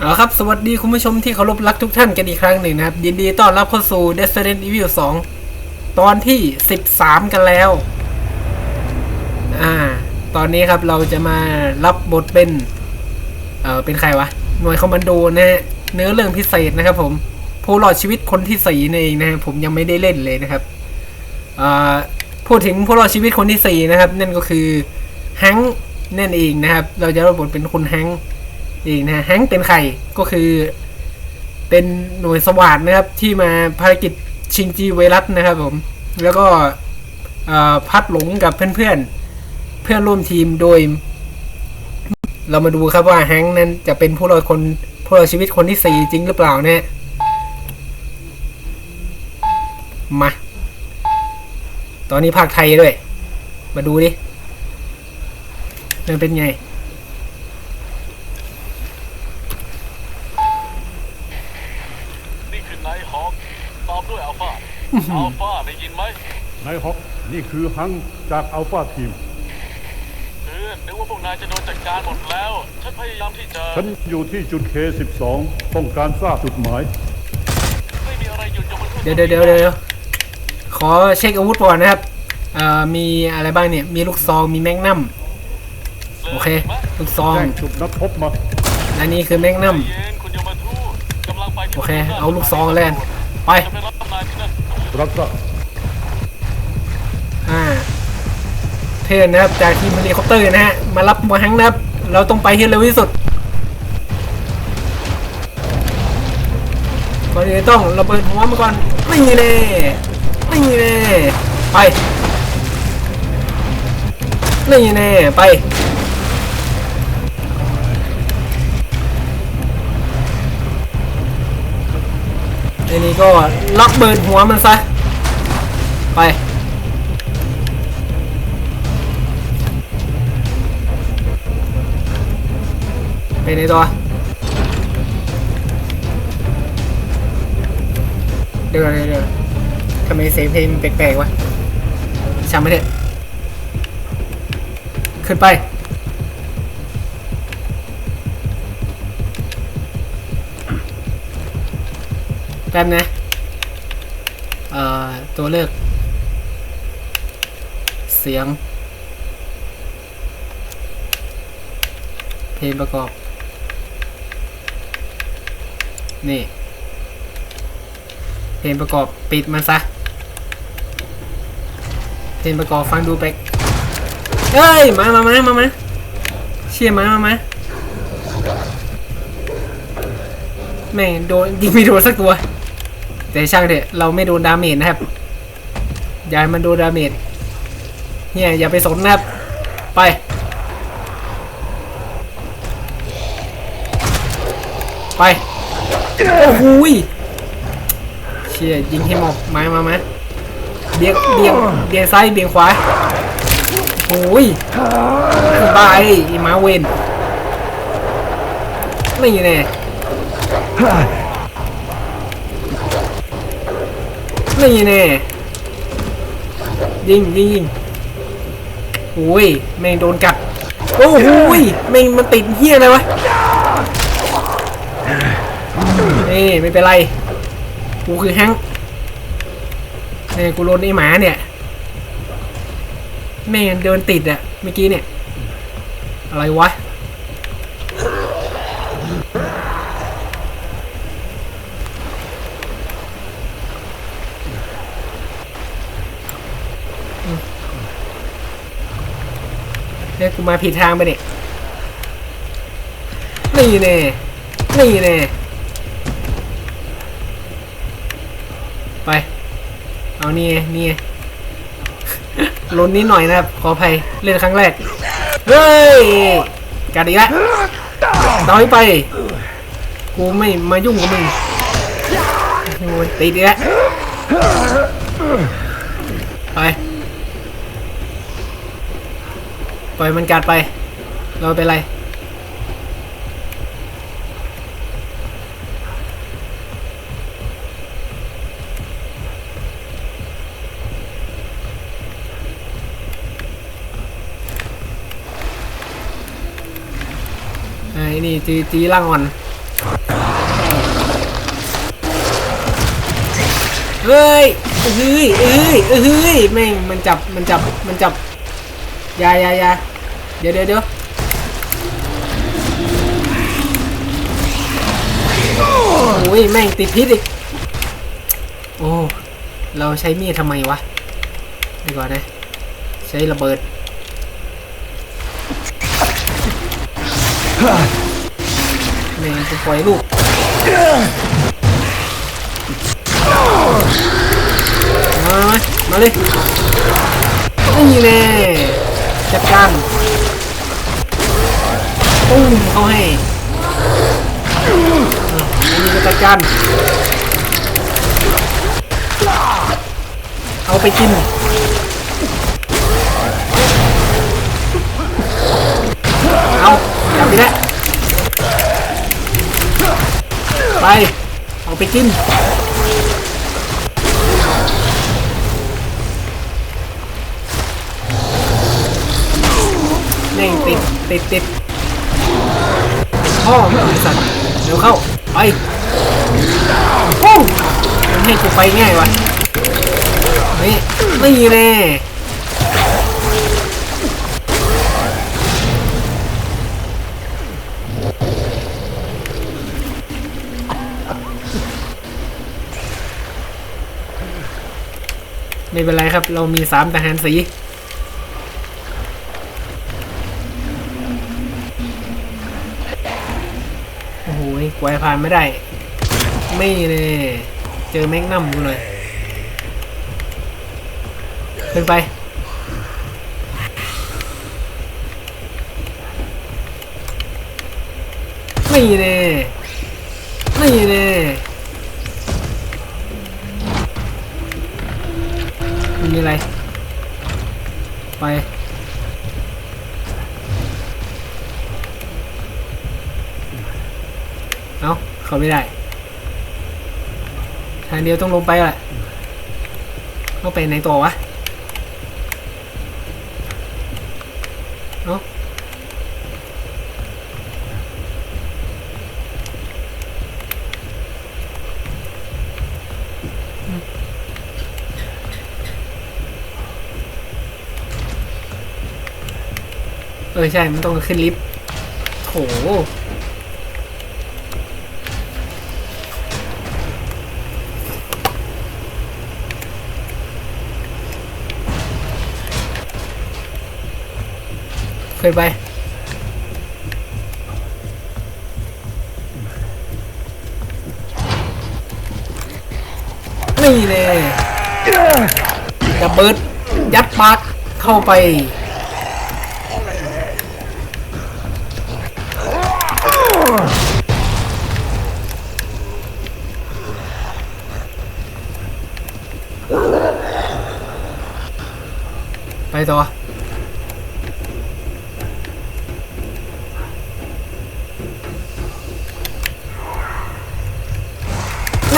เอาครับ สวัสดีคุณผู้ชมที่เคารพรักทุกท่านกันอีกครั้งหนึ่งนะครับ ยินดีต้อนรับเข้าสู่ Resident Evil 2 ตอนที่ 13 กันแล้ว อ่า ตอนนี้ครับเราจะมารับบทเป็น เอ่อ เป็นใครวะ หน่วยคอมมานโดนะฮะ เนื้อเรื่องพิเศษนะครับผม ผู้รอดชีวิตคนที่สี่นั่นเองนะฮะผมยังไม่ได้เล่นเลยนะครับ อ่า พูดถึงผู้รอดชีวิตคนที่สี่นะครับ นั่นก็คือแฮงค์นั่นเองนะครับ เราจะรับบทเป็นคุณแฮงค์ องนะแฮงเป็นใครก็คือเป็นหน่วยสวาดนะครับที่มาภารกิจชิงจีไวรัสนะครับผม แล้วก็พัดหลงกับเพื่อนๆ เพื่อนร่วมทีมโดย เรามาดูครับว่าแฮงนั้นจะเป็นผู้รอดคนผู้รอดชีวิตคนที่สี่จริงหรือเปล่าเนี่ยมา ตอนนี้ภาคไทยด้วย มาดูดิมันเป็นไง นี่คือไนท์ฮอคตอบด้วยอัลฟา อัลฟาได้ยินไหมนายฮอกนี่คือฮังจากอัลฟาทีม เพื่อนนึกว่าพวกนายจะโดนจัดการหมดแล้ว ฉันพยายามที่จะฉันอยู่ที่จุด K12 ต้องการทราบจุดหมาย ไม่มีอะไรหยุดยกมันขึ้นเดี๋ยวเดี๋ยวเดี๋ยวเดี๋ยวขอเช็คอาวุธก่อนนะครับเอ่อมีอะไรบ้างเนี่ย มีลูกซอง มีแมกนัม โอเค ลูกซอง แจ้งจุดนัดพบมาและนี่คือแมกนัมใจเย็นคุณโยมาทูตกำลังไปที่โอเค เอาลูกซองเลยไป จะไปรับ นายที่นั่นรับทราบอ่าเพื่อนนะครับ จากทีมเฮลิคอปเตอร์นะฮะ มารับมาฮังนะครับ เราต้องไปให้เร็วที่สุดก่อนอื่นต้องระเบิดหัวมาก่อนไม่แน่ไม่แน่ไปไม่แน่ไป อันนี้ก็ล็อกเบิร์หัวมันซะ ไป ไปในตัว เดี๋ยวก่อนเดี๋ยวเดี๋ยวทำไมเสียงเพลงมันแปลกๆวะช่างไม่ได้ขึ้นไป ป๊บนะตัวเลือก เสียง เพลงประกอบ นี่ เพลงประกอบปิดมันซะ เพลงประกอบฟังดูไปลกเอ้ย มามามามามาเชี่ยมามามาแม่งโดนยิงไม่โดนสักตัว แต่ช่างเถอะเราไม่โดนดาเมจนะครับ อย่าให้มันโดนดาเมจเนี่ยอย่าไปสนนะครับ ไป ไป โอ้โหยเชี่ยยิงให้หมอกมามาไหมเบียงเบียงเบียงซ้ายเบียงขวาโอ้ยบายไอ้หมาเวนนี่แน่ นี่แน่ยิงยิงยิงโอ้ยแม่งโดนกัด โอ้โหแม่งมันติดเฮี้ยอะไรวะนี่ไม่เป็นไร กูคือแฮงนี่กูโดนไอ้หมาเนี่ย แม่งเดินติดอะเมื่อกี้เนี่ย อะไรวะ ยกูมาผิดทางไปเนี่ยนี่แน่นี่แน่ไป เอานี่นี่ไงลนนิดหน่อยนะครับ ขออภัยเล่นครั้งแรก เฮ้ยกัดอีกแล้วต่อยไป กูไม่มายุ่งกับมึงติดอีกแล้วไป ปล่อยมันกัดไป เราเป็นไร ไอ้นี่ตีตีล่างอ่อน เฮ้ยเฮ้ยเฮ้ยเฮ้ยแม่งมันจับ มันจับ มันจับ ยาอยาอยาเดี๋ยวเดี๋ยวเดี๋ยวโอ้ยแม่งติดพิษอีก โอ้ เราใช้มีดทำไมวะดีกว่านะ ใช้ระเบิด แม่งจะปล่อยลูกมามาเลยนี่แน่ จัดการปุ้มเขาให้อะอันนี้ก็จัดการเอาไปกินเอาจับไปแล้วไป เอาไปกิน ติดติดพ่อไมึงไอ้สัตว์เดี๋ยวเข้า ไปปุ้งมันให้กูไปง่ายวะนี่นี่แน่ไม่เป็นไรครับ เรามีสามทหารสี กวายผ่านไม่ได้ ไม่เน่เจอแม็กนัมกูหน่อยขึ้นไป ไม่เน่ไม่เน่ไมมีอะไร ไป เขาไม่ได้ทางเดียวต้องลงไปแหละต้องไปไหนต่อวะเอ้าเออใช่ มันต้องขึ้นลิฟต์โถ เคยไป นี่เลยดับเบิลยัดปากเข้าไปไปต่อ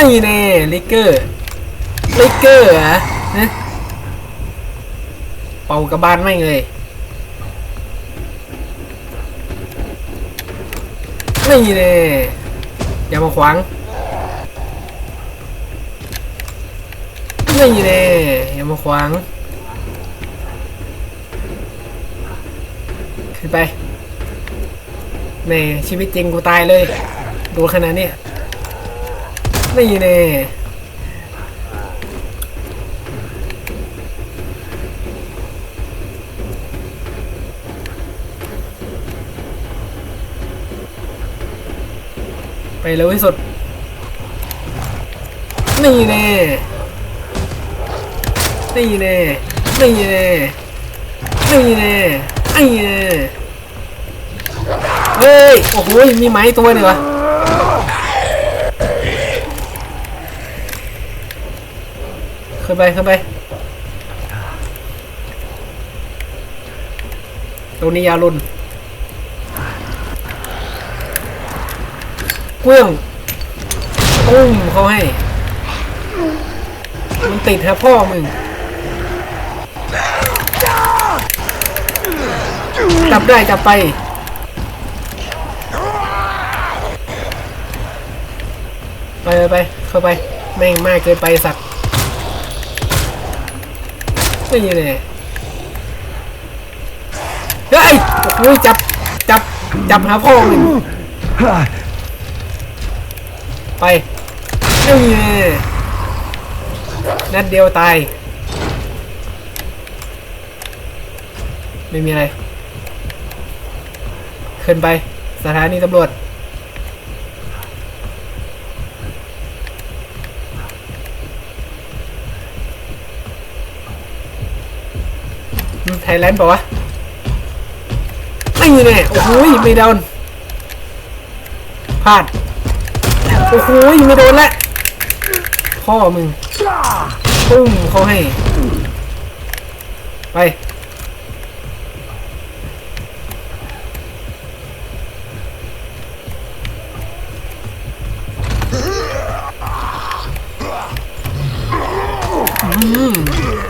นี่แน่ลิกเกอร์ลิกเกอร์อะนะเป่ากระบาลไม่เลยนี่แน่อย่ามาขวางนี่แน่อย่ามาขวางขึ้นไปแม่ชีวิตจริงกูตายเลย ดูขนาดนี้ นี่แน่ไปเร็วที่สุด นี่แน่นี่แน่นี่แน่นี่แน่ไอ้แน่เฮ้ย โอ้โห มีไม้ตัวหนึ่งวะ ขึ้นไปขึ้นไป ตรงนี้ยาลุนเกลี้ยงตุ้มเขาให้มันติดฮะพ่อมึงจับได้จับไปไปไปไปเข้าไป แม่งมากเกินไปสัตว์ ไม่อยู่ไหนเฮ้ยโอ้ยจับ จับ จับหาพ่อมึงไปนี่ไงนัดเดียวตาย ไม่มีอะไร ขึ้นไป สถานีตำรวจ ไทยแลนด์ป่าวะไม่แน่โอ้โหไม่โดนพลาดโอ้โหไม่โดนละพ่อมึงปุ้มเขาให้ ไปอืม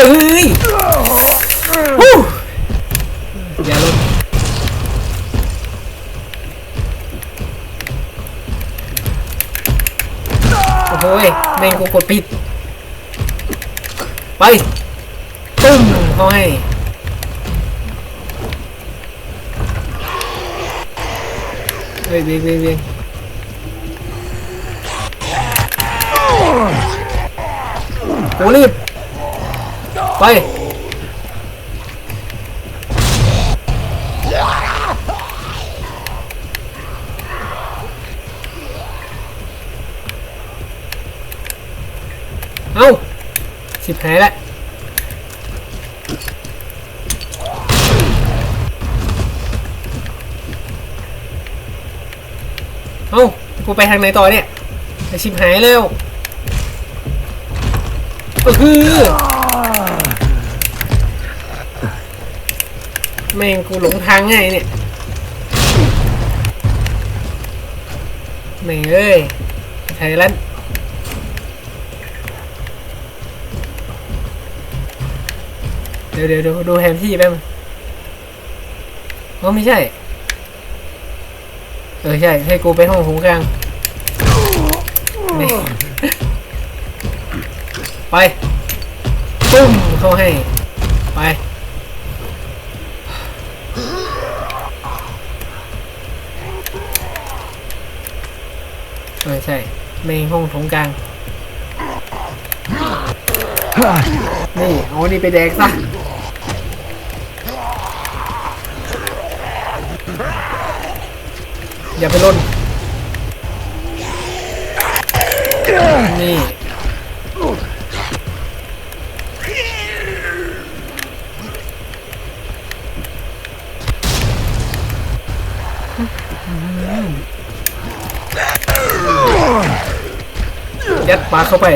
เฮ้ยฮู้อย่าลงโอ้โหยแม่งกูกดปิด ไปตุ้มเขาให้เฮ้ยเวียงเวียงเวียงกูรีบ ไป เอาสิบหายแล้วเอากูไปทางไหนต่อเนี่ย ไอชิบหายแล้วเออคือ แม่งกูหลงทางง่ายเนี่ยแม่งเอ้ยไทยแลนด์เดี๋ยวเดี๋ยวดูดูแผนที่แป๊บนึงอ๋อไม่ใช่ เออใช่ ให้กูไปห้องหูกลาง ไป ปุ้ม เขาให้ ไป ไม่ใช่เมงห้องถงกลาง นี่เอานี่ไปแดกซะอย่าไปล่น ยัดปลาเข้าไป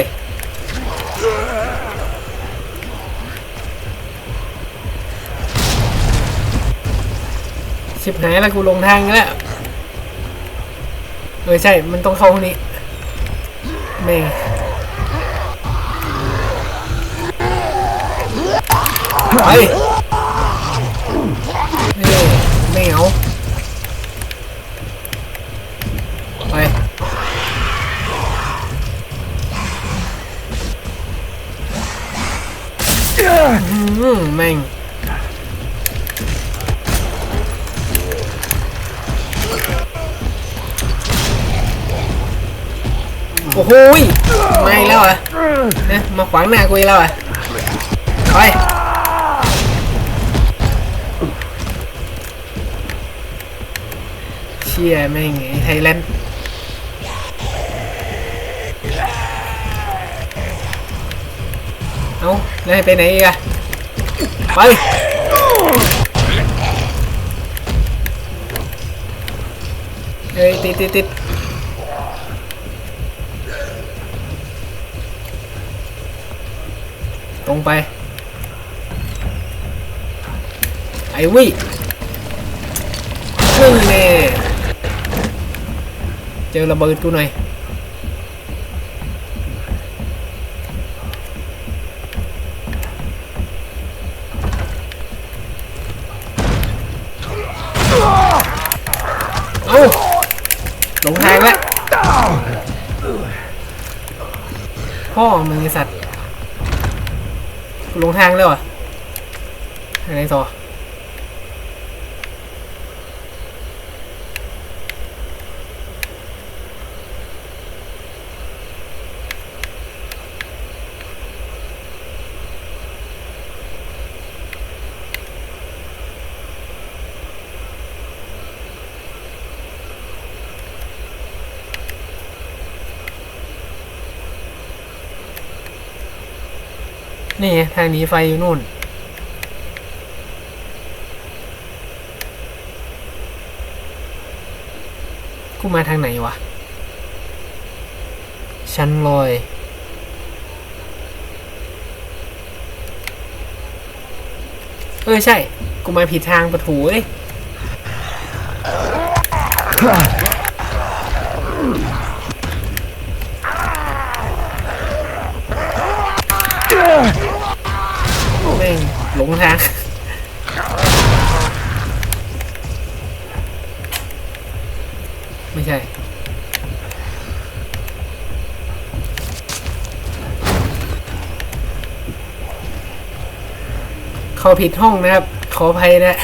ชิบหายแล้วกูลงทางแล้วเออใช่ มันต้องเข้าห้องนี้แม่งไปนี่ไม่เอา มแม่งโอ้โหยไม่แล้วเหรอะนะมาขวางหน้ากูอีกแล้วเหรอะไปเชี่ยแม่งไอ้ไทยแลนด์เอาแล้วไปไหนอีกอะ ไป เฮ้ยติดติดติดตรงไป ไอ้วินี่แน่เจอระเบิดกูหน่อย ไป เอ้า หลงทางแล้วพ่อมึงไอสัตว์หลงทางเลยวเหรอะอะไรต่อ นี่ทางหนีไฟอยู่นู่น กูมาทางไหนวะ ชั้นลอย เออใช่ กูมาผิดทางปะถูเอ้ย งทางไม่ใช่เข้าผิดห้องนะครับ ขออภัยนะ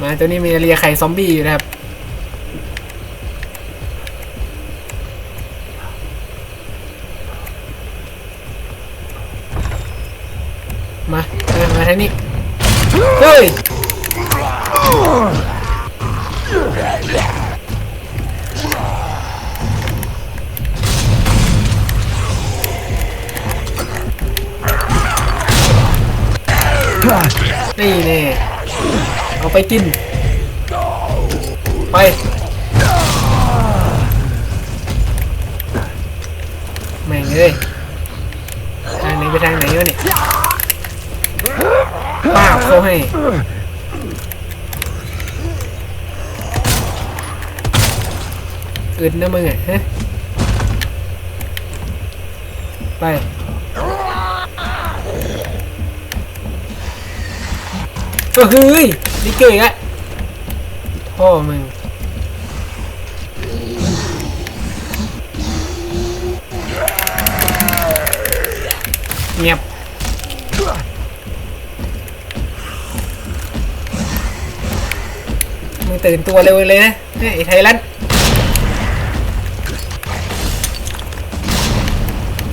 มาตัวนี้มีเรียไข่ซอมบี้อยู่นะครับ มาเออมาทางนี้ เฮ้ย นี่แน่เอาไปกิน ไป แม่งเลยทางไหนไปทางไหนวะเนี่ย ป้าบเขาให้อึดนะมึงอะฮะไปก็เฮ้ยนี่เก่งอะพ่อมึงเงียบ ตื่นตัวเร็วเลยนะไอ้ไทยรัน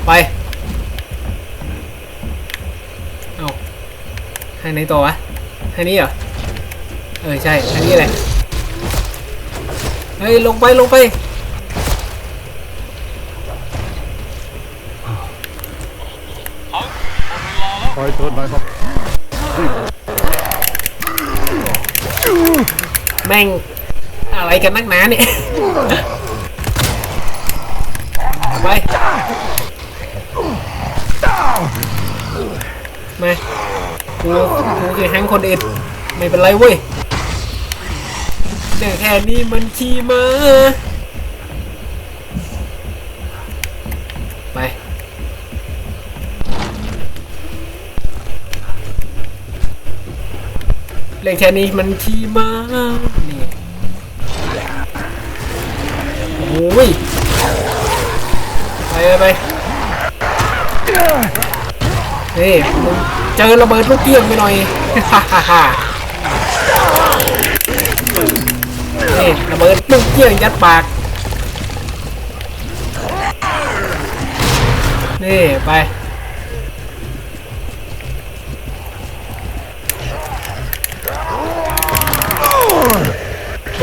ไปเอาทางไหนต่อวะทางนี้เหรอ เออใช่ทางนี้แหละเฮ้ยลงไปลงไปคอยเถิดนายครับ แม่งอะไรกันนักหนาเนี่ยไปมากูกูคือแฮงคนอื่นไม่เป็นไรเว้ยเรื่องแค่นี้มันขี่มาไปเรื่องแค่นี้มันขี่มา ไปไปไปนี่มึงเจอระเบิดลูกเกี้ยงไปหน่อยฮ่าฮ่าฮ่านี่ระเบิดลูกเกี้ยงยัดปากนี่ไป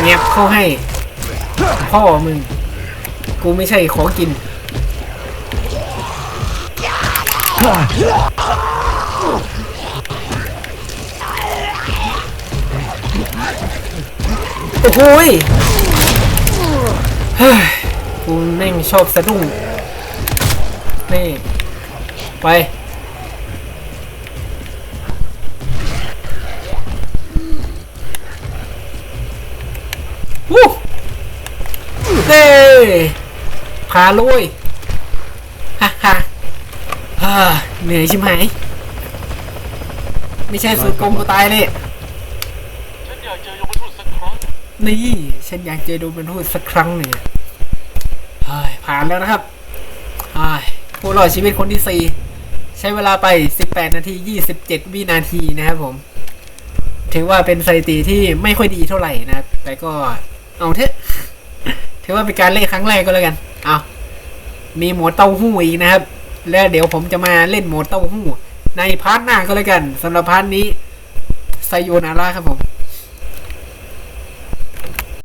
เงียบเข้าให้ พ่อมึง กูไม่ใช่ของกิน โอ้โหยเฮ้ยกูแม่งชอบสะดุ้งนี่ ไป วู้เด้พาลุยฮ่าฮ่า เหนื่อยใช่ไหม ไม่ใช่สูตรกลมกูตายเลยฉันเจอยมทูตสักครั้ง นี่ฉันอยากเจอดูมันทูดสักครั้งหนึ่งอะเฮ้ยผ่านแล้วนะครับเฮ้ยผู้รอดชีวิตคนที่สี่ใช้เวลาไป 18 นาที 27 วินาทีนะครับผม ถือว่าเป็นสถิติที่ไม่ค่อยดีเท่าไหร่นะครับ แต่ก็เอาเถอะ ถือว่าเป็นการเล่นครั้งแรกก็แล้วกัน เอา มีหมดเต้าหู้อีกนะครับ แล้วเดี๋ยวผมจะมาเล่นโหมดเต้าหู้ในพาร์ทหน้าก็แล้วกันสำหรับพาร์ทนี้ไซโยนาร่าครับผม